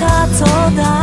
lata, co da.